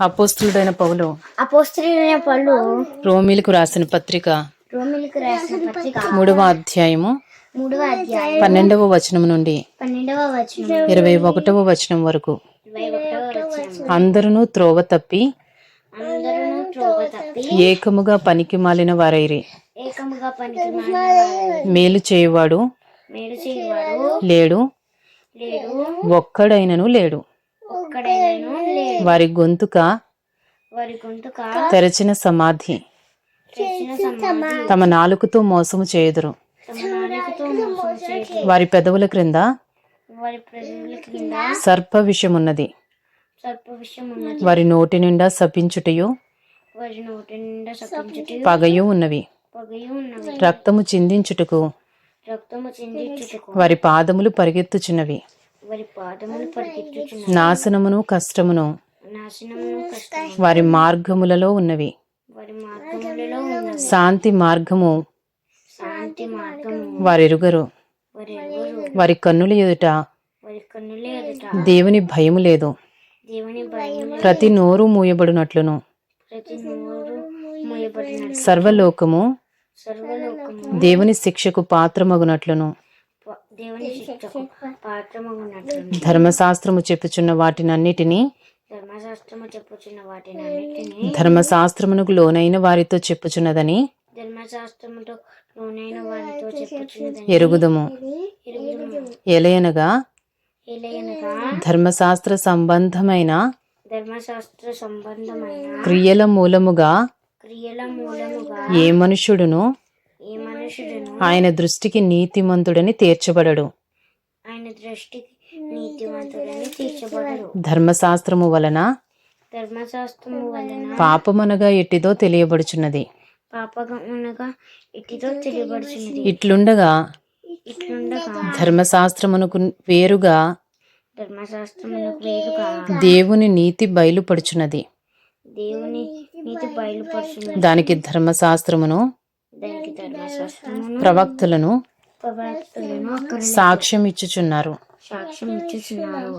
అపోస్తులుడైన పౌలు. అపోస్త్రీలైన పళ్ళు రోమిలకు రాసిన పత్రిక. రోమిలకు రాసిన పత్రిక. మూడవ అధ్యాయము. మూడవ అధ్యాయం పన్నెండవ వచనం నుండి పన్నెండవ వచనం. ఇరవై ఒకటవ వచనం వరకు. అందరూ త్రోవ తప్పి ఏకముగా పనికి మాలిన వారైరి. మేలు చేయువాడు లేడు. ఒక్కడైనను లేడు. వారి గొంతుక వారి గొంతుక తెరచిన సమాధి. తమ నాలుకతో మోసము చేయుదురు. వారి పెదవుల క్రింద సర్ప విషమున్నది వారి నోటి నిండా సపించుటయు వారి నోటి నిండా సపించుట పగయు ఉన్నవి. రక్తము చిందించుటకు రక్తము చిందించుటకు వారి పాదములు పరిగెత్తుచున్నవి. వారి పాదములు పరిగెత్తుచున్న నాశనమును కష్టమును వారి మార్గములలో ఉన్నవి. శాంతి మార్గము. వారెరుగరు. వారి కన్నుల ఎదుట దేవుని భయము లేదు. ప్రతి నోరు మూయబడినట్లును. సర్వలోకము దేవుని శిక్షకు పాత్రమగునట్లును. ప- దేవుని శిక్షకు పాత్రమగునట్లు ధర్మశాస్త్రము చెప్పుచున్న వాటినన్నిటినీ ధర్మశాస్త్రము చెప్పుచున్న వాటిని అన్నిటినీ ధర్మశాస్త్రమునకు లోనైన వారితో చెప్పుచున్నదని ధర్మశాస్త్రముతో లోనైన వారితో చెప్పుచున్నదని ఎరుగుదము. ఎరుగుదుము. ఎలయనగా ఎలయనగా ధర్మశాస్త్ర సంబంధమైన ధర్మశాస్త్ర సంబంధమైన క్రియల మూలముగా క్రియల మూలముగా ఏ మనుష్యుడును ఏ మనుషుడును ఆయన దృష్టికి నీతిమంతుడని తీర్చబడడు. దృష్టికి నీతివంతుడని తీర్చబడరు ధర్మశాస్త్రము వలన? ధర్మశాస్త్రము వలన పాపమనగా ఎట్టిదో తెలియబడుచున్నది. పాపగమునగా ఇటితో తెలియబడుచున్నది. ఇట్లుండగా? ఇట్లుండగా. ధర్మశాస్త్రమునకు వేరుగా? ధర్మశాస్త్రమునకు వేరుగా. దేవుని నీతి బయలుపడుచున్నది. దేవుని నీతి బయలుపరుచున్నది దానికి ధర్మశాస్త్రమును దానికి ధర్మశాస్త్రమును ప్రవక్తలను సాక్ష్యం ఇచ్చుచున్నారు. సాక్ష్యం ఇచ్చుచున్నారు.